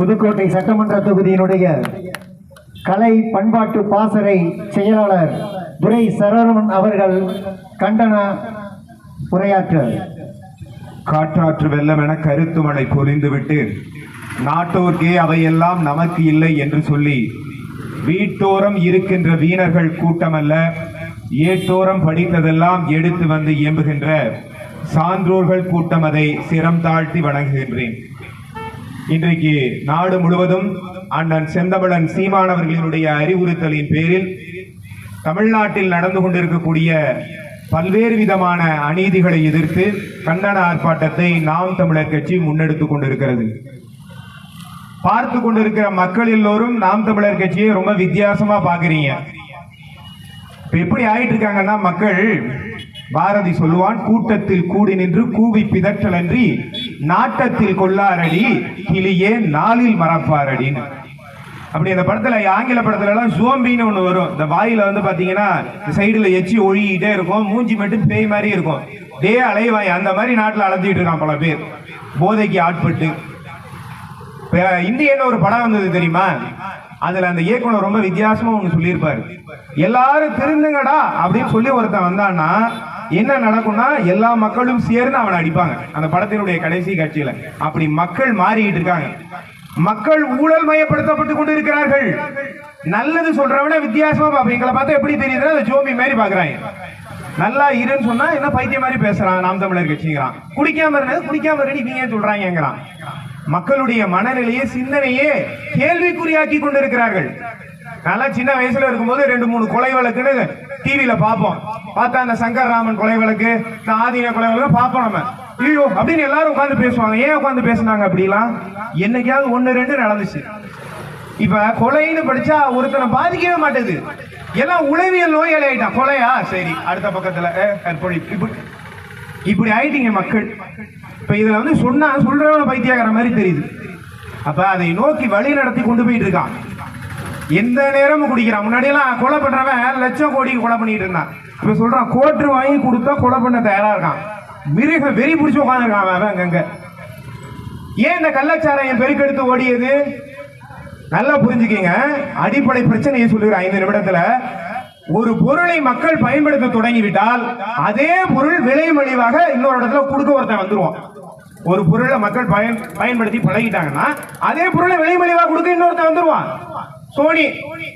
புதுக்கோட்டை சட்டமன்ற தொகுதியினுடைய கலை பண்பாட்டு பாசறை செயலாளர் துரை சரவணன் அவர்கள் கண்டன உரையாற்ற. காற்றாற்று வெள்ளம் என கருத்துமனை நாட்டோர்க்கே அவையெல்லாம் நமக்கு இல்லை என்று சொல்லி வீட்டோரம் இருக்கின்ற வீணர்கள் கூட்டமல்ல ஏட்டோரம் படித்ததெல்லாம் எடுத்து வந்து இயம்புகின்ற சான்றோர்கள் கூட்டம் அதை சிரம் தாழ்த்தி வணங்குகின்றேன். இன்றைக்கு நாடு முழுவதும் அண்ணன் செந்தமிழன் சீமானவர்களினுடைய அறிவுறுத்தலின் பேரில் தமிழ்நாட்டில் நடந்து கொண்டிருக்கக்கூடிய பல்வேறு விதமான அநீதிகளை எதிர்த்து கண்டன ஆர்ப்பாட்டத்தை நாம் தமிழர் கட்சி முன்னெடுத்துக் கொண்டிருக்கிறது. பார்த்து கொண்டிருக்கிற மக்கள் எல்லோரும் நாம் தமிழர் கட்சியை ரொம்ப வித்தியாசமா பாக்குறீங்க இப்ப எப்படி ஆயிட்டு இருக்காங்கன்னா மக்கள் பாரதி சொல்லுவான் கூட்டத்தில் கூடி நின்று கூவி பிதற்றலன்றி நாட்டத்தில் கொள்ளாரடி கிளியே நாளில் மறப்பாரடின்னு. அப்படி அந்த படத்துல ஆங்கில படத்துல எல்லாம் சோம்பின்னு ஒண்ணு வரும். இந்த வாயில வந்து பாத்தீங்கன்னா சைடுல எச்சி ஒழிக்கிட்டே இருக்கும் மூஞ்சி மட்டும் பேய் மாதிரி இருக்கும். டே அலைவாய் அந்த மாதிரி நாட்டுல அலைஞ்சிட்டு இருக்கான் பல பேர். போதைக்கு ஆட்பட்டு. இந்தியன்னு ஒரு படம் வந்தது தெரியுமா? அதுல அந்த இயக்குனர் ரொம்ப வித்தியாசமா ஒண்ணு சொல்லியிருப்பாரு. எல்லாரும் திருந்துங்கடா அப்படின்னு சொல்லி ஒருத்தன் வந்தான்னா என்ன நடக்கும்னா எல்லா மக்களும் சேர்ந்து அவனை அடிப்பாங்க. அந்த படத்தினுடைய கடைசி காட்சியில. அப்படி மக்கள் மாறிக்கிட்டு இருக்காங்க. மக்கள் ஊழல் மயப்படுத்தப்பட்டு கொண்டு இருக்கிறார்கள் நல்லது சொல்றவன வித்தியாசமா பார்ப்போம் எங்களை பார்த்தா எப்படி தெரியுதுன்னா அந்த ஜோம்பி மாதிரி பாக்குறாங்க நல்லா இருன்னு சொன்னா என்ன பைத்திய மாதிரி பேசுறான் நாம் தமிழர் கட்சிங்கிறான். குடிக்காம இருந்தது குடிக்காம இருந்து இவங்க ஏன் சொல்றாங்கிறான் மக்களுடைய மனநிலையை சிந்தனையே கேள்விக்குறியாக்கி கொண்டிருக்கிறார்கள். நல்லா சின்ன வயசுல இருக்கும்போது ரெண்டு மூணு கொலை வழக்குன்னு டிவியில பார்ப்போம். பார்த்தா அந்த சங்கர் ராமன் கொலை வழக்கு இந்த ஆதீன கொலை வழக்கு பார்ப்போம் நம்ம. ஐயோ அப்படின்னு எல்லாரும் உட்காந்து பேசுவாங்க. ஏன் உட்காந்து பேசுனாங்க அப்படிலாம்? என்னைக்காவது ஒன்று ரெண்டு நடந்துச்சு. இப்ப கொலைன்னு படிச்சா ஒருத்தனை பாதிக்கவே மாட்டேது. எல்லாம் உளவியல் நோயாளி ஆயிட்டான் கொலையா? சரி அடுத்த பக்கத்துல இப்படி இப்படி ஆயிட்டீங்க மக்கள். இப்ப இதுல வந்து சொன்னா சொல்றவன பைத்தியாகிற மாதிரி தெரியுது. அப்ப அதை நோக்கி வழி நடத்தி கொண்டு போயிட்டு இருக்கான். எந்த நேரமும் குடிக்கிறான். முன்னாடியெல்லாம் கொலை பண்றவன் லட்சம் கோடிக்கு கொலை பண்ணிட்டு இருந்தான். இப்ப சொல்றான் கோட்டு வாங்கி கொடுத்தா கொலை பண்ண தயாரா இருக்கான். மிருக வெறி பிடிச்சு உட்காந்துருக்கான் அவன் அங்கங்க ஏன் இந்த கள்ளச்சாராயம் பெருக்கெடுத்து ஓடியது? நல்லா புரிஞ்சுக்கங்க. அடிப்படை பிரச்சனையை சொல்லுகிறேன் ஐந்து நிமிடத்துல ஒரு பொருளை மக்கள் பயன்படுத்த தொடங்கிவிட்டால் அதே பொருள் விலை மலிவாக இன்னொரு இடத்துல கொடுக்க ஒருத்தன் வந்துருவான். ஒரு பொருளை மக்கள் பயன் பயன்படுத்தி பழகிட்டாங்கன்னா அதே பொருளை விலை மலிவாக கொடுக்க இன்னொருத்தன் வந்துடுவான் சோனி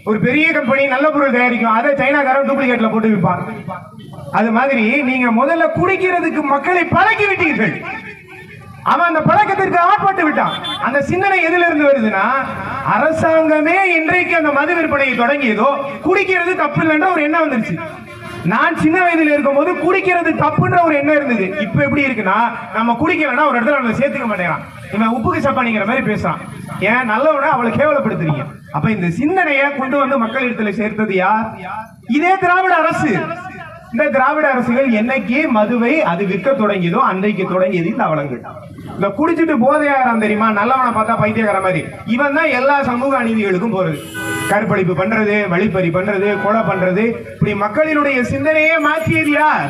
ஒரு பெரிய கம்பெனி நல்ல பொருள் தயாரிக்கும் அதை சைனாக்காரன் டூப்ளிகேட்ல போட்டு விற்பான். அது மாதிரி நீங்க முதல்ல குடிக்கிறதுக்கு மக்களை பழக்கி விட்டீர்கள். அவன் அந்த பழக்கத்திற்கு ஆட்பட்டு விட்டான். அந்த சிந்தனை எதுல இருந்து வருதுன்னா அரசாங்கமே இன்றைக்கு அந்த மது விற்பனையை தொடங்கியதோ குடிக்கிறது தப்பு இல்லைன்ற ஒரு எண்ணம் வந்துருச்சு. நான் சின்ன வயதுல இருக்கும்போது குடிக்கிறது தப்புன்ற ஒரு எண்ணம் இருந்தது. இப்ப எப்படி இருக்குன்னா நம்ம குடிக்கலன்னா ஒரு இடத்துல நம்ம சேர்த்துக்க மாட்டேங்கிறான். இவன் உப்புக்கு சப்பானிங்கிற மாதிரி பேசுறான். ஏன்? நல்லவன அவளை கேவலப்படுத்துறீங்க. அப்ப இந்த சிந்தனையை கொண்டு வந்து மக்கள் இடத்துல சேர்த்தது யார்? இதே திராவிட அரசு. இந்த திராவிட அரசுகள் என்னைக்கு மதுவை அது விற்க தொடங்கியதோ அன்றைக்கு தொடங்கியது இந்த அவலங்கள். இந்த குடிச்சிட்டு போதையாகிறான் தெரியுமா? நல்லவனை பார்த்தா பைத்தியக்கார மாதிரி. இவன் தான் எல்லா சமூக அநீதிகளுக்கும் போறது. கருப்பழிப்பு பண்றது வழிப்பறி பண்றது கொலை பண்றது. இப்படி மக்களினுடைய சிந்தனையே மாற்றியது யார்?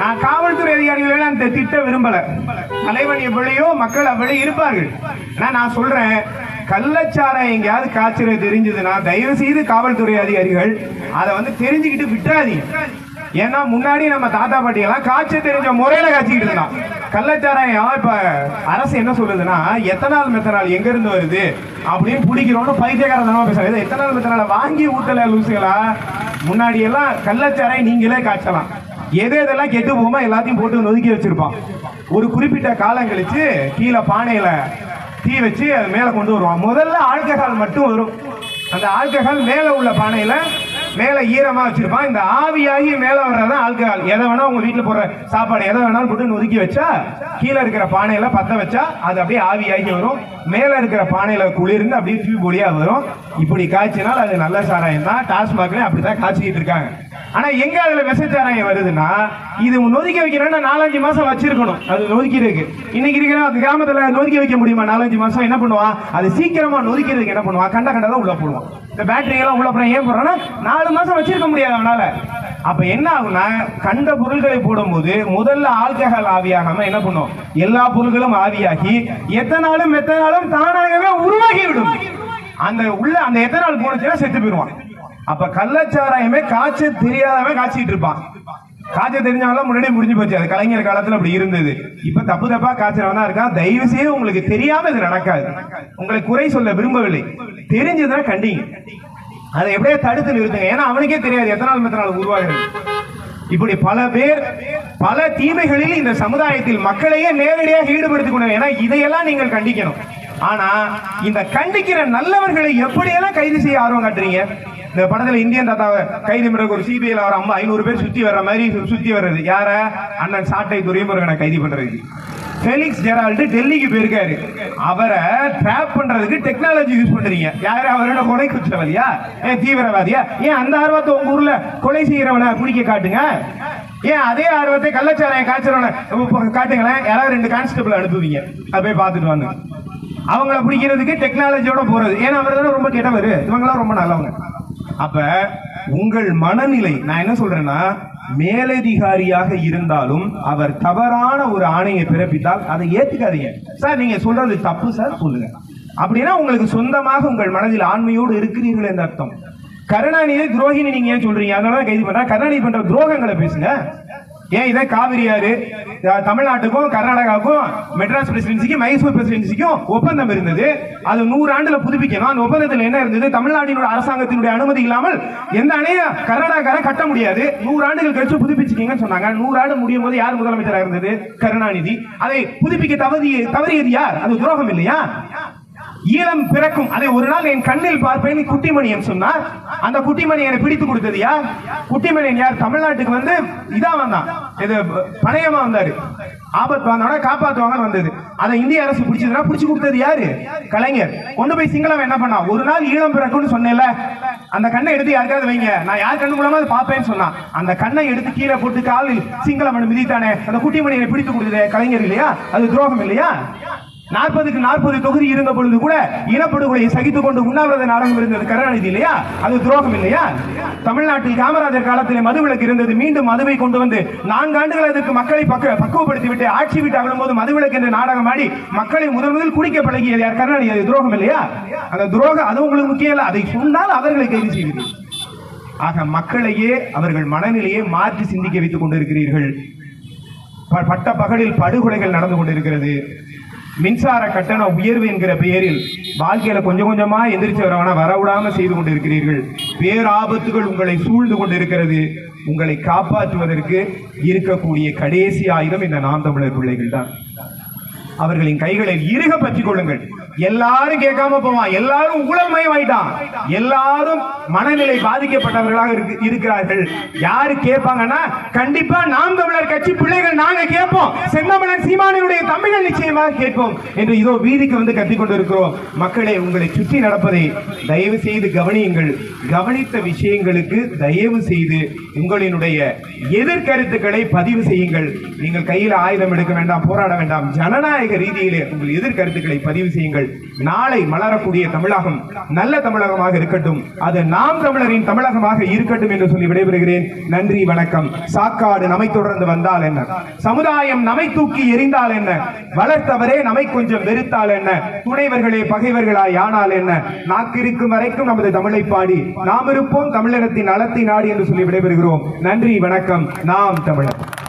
நான் காவல்துறை அதிகாரிகளை அந்த திட்ட விரும்பல. தலைவன் எவ்வளையோ மக்கள் அவ்வளவு இருப்பார்கள். ஆனா நான் சொல்றேன் கள்ளச்சாரம் எங்கேயாவது காய்ச்சல் தெரிஞ்சதுன்னா தயவு செய்து காவல்துறை அதிகாரிகள் அதை வந்து தெரிஞ்சுக்கிட்டு விட்டாதீங்க ஏன்னா முன்னாடி நம்ம தாத்தா பாட்டி எல்லாம் காய்ச்சல் தெரிஞ்ச முறையில காய்ச்சிக்கிட்டு இருந்தான். கள்ளச்சாராயம் இப்ப அரசு என்ன சொல்லுதுன்னா எத்தனால் மெத்தனால் எங்க இருந்து வருது? அப்படின்னு பிடிக்கிறோம்னு பைத்தியகாரதனமா பேசுறாங்க. எத்தனால் மெத்தனால வாங்கி ஊத்தல லூசுகளா? முன்னாடி எல்லாம் கள்ளச்சாராயம் நீங்களே காய்ச்சலாம். எது எதெல்லாம் கெட்டு போகுமோ எல்லாத்தையும் போட்டு நொதுக்கி வச்சிருப்பான். ஒரு குறிப்பிட்ட காலம் கழிச்சு கீழே பானையில தீ வச்சு அது மேல கொண்டு வருவான். முதல்ல ஆல்கஹால் மட்டும் வரும். அந்த ஆல்கஹால் மேல உள்ள பானையில மேலே ஈரமாக வச்சிருப்பான் இந்த ஆவியாகி மேலே வர்றதான் ஆல்கஹால். எதை வேணா உங்க வீட்டில் போடுற சாப்பாடு எதை வேணாலும் போட்டு நொதுக்கி வச்சா கீழே இருக்கிற பானையில பத்த வச்சா அது அப்படியே ஆவியாகி வரும். மேல இருக்கிற பானையில குளிர்ந்து அப்படியே டியூப் பொடியாக வரும். இப்படி காய்ச்சினால் அது நல்ல சாராயம் தான். டாஸ்மாக்ல அப்படித்தான் காய்ச்சிக்கிட்டு இருக்காங்க. ஆனா எங்க அதுல விசச்சாராயம் வருதுன்னா இது நொதிக்க வைக்கிறேன்னா நாலஞ்சு மாசம் வச்சிருக்கணும். அது நொதுக்கிறதுக்கு. இன்னைக்கு இருக்கிற கிராமத்துல நொதுக்கி வைக்க முடியுமா? நாலஞ்சு மாசம் என்ன பண்ணுவான் அது சீக்கிரமா நொதுக்கிறதுக்கு என்ன பண்ணுவான் கண்ட கண்டதான் உள்ள போடுவான் இந்த பேட்டரி எல்லாம் உள்ள போறேன் ஏன் போடுறோன்னா நாலு மாசம் வச்சிருக்க முடியாது அவனால. அப்ப என்ன ஆகும்னா கண்ட பொருள்களை போடும்போது முதல்ல ஆல்கஹால் ஆவியாகாம என்ன பண்ணும்? எல்லா பொருள்களும் ஆவியாகி எத்தனாலும் எத்தனாலும் தானாகவே உருவாகி விடும் அந்த உள்ள அந்த எத்தனால் போனுச்சுன்னா செத்து போயிடுவான். அப்ப கள்ளச்சாராயமே காய்ச்ச தெரியாதவன் காய்ச்சிட்டு இருப்பான். காய்ச்ச தெரிஞ்சாலும் முன்னாடியே முடிஞ்சு போச்சு. அது கலைஞர் காலத்துல அப்படி இருந்தது. இப்ப தப்பு தப்பா காய்ச்சறவனா இருக்கான் தயவு செய்து உங்களுக்கு தெரியாம இது நடக்காது. உங்களை குறை சொல்ல விரும்பவில்லை. தெரிஞ்சதுன்னா கண்டிங்க. அதை எப்படியே தடுத்து நிறுத்துங்க. ஏன்னா அவனுக்கே தெரியாது எத்தனால் மெத்தனால் உருவாகிறது. இப்படி பல பேர் பல தீமைகளில் இந்த சமுதாயத்தில் மக்களையே நேரடியாக ஈடுபடுத்திக் கொண்டு ஏன்னா இதையெல்லாம் நீங்கள் கண்டிக்கணும். ஆனா இந்த கண்டிக்கிற நல்லவர்களை எப்படியெல்லாம் கைது செய்ய ஆர்வம் காட்டுறீங்க? இந்த படத்துல இந்தியன் தாத்தாவை கைது பண்றதுக்கு ஒரு சிபிஐல வர அம்மா ஐநூறு பேர் சுத்தி வர்ற மாதிரி சு- சுத்தி வர்றது. யார? அண்ணன் சாட்டை துரைமுருகனை கைது பண்றது ஃபெலிக்ஸ் ஜெரால்டு டெல்லிக்கு போயிருக்காரு. அவரை ட்ராப் பண்றதுக்கு டெக்னாலஜி யூஸ் பண்றீங்க. யாரு? அவரோட கொலை குற்றவாளியா? ஏன் தீவிரவாதியா? ஏன் அந்த ஆர்வத்தை உங்க ஊர்ல கொலை செய்யறவனை பிடிக்க காட்டுங்க? ஏன் அதே ஆர்வத்தை கள்ளச்சாராயம் காய்ச்சறவனை காட்டுங்களேன். யாராவது ரெண்டு கான்ஸ்டபிள் அனுப்புவீங்க. அதை போய் பார்த்துட்டு வாங்க. அவங்கள பிடிக்கிறதுக்கு டெக்னாலஜியோட போறது. ஏன்னா அவர் தானே ரொம்ப கெட்டவர். இவங்களாம் ரொம்ப நல்லவங்க. அப்ப உங்கள் மனநிலை நான் என்ன சொல்றேன்னா மேலதிகாரியாக இருந்தாலும் அவர் தவறான ஒரு ஆணையை பிறப்பித்தால் அதை ஏத்துக்காதீங்க. சார் நீங்க சொல்றது தப்பு சார் சொல்லுங்க. அப்படின்னா உங்களுக்கு சொந்தமாக உங்கள் மனதில் ஆண்மையோடு இருக்கிறீர்கள் என்று அர்த்தம். கருணாநிதி துரோகினி நீங்க ஏன் சொல்றீங்க? அதனால தான் கைது பண்றா கருணாநிதி பண்ற துரோகங்களை பேசுங்க. ஏன் இதே காவிரி ஆறு? தமிழ்நாட்டுக்கும் கர்நாடகாவுக்கும் மெட்ராஸ் பிரசிடென்சிக்கும் மைசூர் பிரசிடென்சிக்கும் ஒப்பந்தம் இருந்தது. அது நூறு ஆண்டுல புதுப்பிக்கணும். அந்த ஒப்பந்தத்தில் என்ன இருந்தது? தமிழ்நாட்டினுடைய அரசாங்கத்தினுடைய அனுமதி இல்லாமல் எந்த அணையும் கர்நாடகார கட்ட முடியாது. நூறு ஆண்டுகள் கழிச்சு புதுப்பிச்சுக்கீங்கன்னு சொன்னாங்க. நூறு ஆண்டு முடியும் போது யார் முதலமைச்சராக இருந்தது? கருணாநிதி. அதை புதுப்பிக்க தவறி தவறியது யார்? அது துரோகம் இல்லையா? ஈழம் பிறக்கும். அதை ஒரு நாள் என் கண்ணில் பார்ப்பேன் குட்டிமணியன் சொன்னார். அந்த குட்டிமணியனை பிடித்து கொடுத்தது யார் குட்டிமணியன் யார்? தமிழ்நாட்டுக்கு வந்து இதா வந்தான் இது பணையமா வந்தாரு. ஆபத்து வந்தோட காப்பாத்துவாங்கன்னு வந்தது. அதை இந்திய அரசு பிடிச்சதுன்னா பிடிச்சு கொடுத்தது யாரு? கலைஞர். கொண்டு போய் சிங்களம் என்ன பண்ணா ஒரு நாள் ஈழம் பிறக்கும்னு சொன்னேன்ல. அந்த கண்ணை எடுத்து யாருக்காவது வைங்க. நான் யார் கண்ணு மூலமா அதை பார்ப்பேன்னு சொன்னான். அந்த கண்ணை எடுத்து கீழே போட்டு காலில் சிங்களம் மிதித்தானே? அந்த குட்டிமணியை பிடித்து கொடுத்தது கலைஞர் இல்லையா? அது துரோகம் இல்லையா? நாற்பதுக்கு நாற்பது தொகுதி இருந்த பொழுது கூட இனப்படுகொலையை சகித்துக் கொண்டு உண்ணாவிரத நாடகம் இருந்தது கருணாநிதி இல்லையா? அது துரோகம் இல்லையா? தமிழ்நாட்டில் காமராஜர் காலத்திலே மதுவிலக்கு இருந்தது. மீண்டும் மதுவை கொண்டு வந்து நான்கு ஆண்டுகள் அதற்கு மக்களை பக்க பக்குவப்படுத்தி விட்டு ஆட்சி விட்டு அகலும்போது மதுவிலக்கு என்ற நாடகம் ஆடி மக்களை முதல் முதல் குடிக்க பழகியது யார்? கருணாநிதி. அது துரோகம் இல்லையா? அந்த துரோகம் அது உங்களுக்கு முக்கியம் இல்லை. அதை சொன்னால் அவர்களை கைது செய்வது ஆக மக்களையே அவர்கள் மனநிலையை மாற்றி சிந்திக்க வைத்துக் கொண்டிருக்கிறீர்கள். ப- பட்ட பகலில் படுகொலைகள் நடந்து கொண்டிருக்கிறது. மின்சார கட்டண உயர்வு என்கிற பெயரில் வாழ்க்கையில கொஞ்சம் கொஞ்சமா எந்திரிச்சு வரவன வரவிடாம செய்து கொண்டிருக்கிறீர்கள். பேராபத்துகள் உங்களை சூழ்ந்து கொண்டிருக்கிறது. உங்களை காப்பாற்றுவதற்கு இருக்கக்கூடிய கடைசி ஆயுதம் இந்த நாம் தமிழர் பிள்ளைகள் தான். அவர்களின் கைகளை இறுக பற்றிக் கொள்ளுங்கள். எல்லாரும் கேட்காம போவான். எல்லாரும் ஆயிட்டான் எல்லாரும் மனநிலை பாதிக்கப்பட்டவர்களாக இருக்கிறார்கள். யாரு கேட்பாங்கன்னா கண்டிப்பா நாம் தமிழர் கட்சி பிள்ளைகள் நாங்க கேட்போம். செந்தமிழன் சீமானுடைய தம்பிகள் நிச்சயமாக கேட்போம் என்று இதோ வீதிக்கு வந்து கத்திக் கொண்டிருக்கிறோம். மக்களே உங்களை சுற்றி நடப்பதை தயவு செய்து கவனியுங்கள். கவனித்த விஷயங்களுக்கு தயவு செய்து உங்களினுடைய எதிர்கருத்துக்களை பதிவு செய்யுங்கள். நீங்கள் கையில் ஆயுதம் எடுக்க வேண்டாம் போராட வேண்டாம். ஜனநாயக ரீதியிலே உங்கள் எதிர்கருத்துக்களை பதிவு செய்யுங்கள். நாளை மலரக்கூடிய தமிழகம் நல்ல தமிழகமாக இருக்கட்டும். அது நாம் தமிழரின் தமிழகமாக இருக்கட்டும் என்று சொல்லி விடைபெறுகிறேன். நன்றி வணக்கம். சாக்காடு நம்மை தொடர்ந்து வந்தால் என்ன? சமுதாயம் நம்மை தூக்கி எறிந்தால் என்ன? வளர்த்தவரே நம்மை கொஞ்சம் வெறுத்தால் என்ன? துணைவர்களே பகைவர்களாய் ஆனால் என்ன? நாக்கிருக்கும் வரைக்கும் நமது தமிழை பாடி நாம் இருப்போம் தமிழகத்தின் நலத்தின் நாடு என்று சொல்லி விடைபெறுகிறோம். நன்றி வணக்கம். நாம் தமிழர்.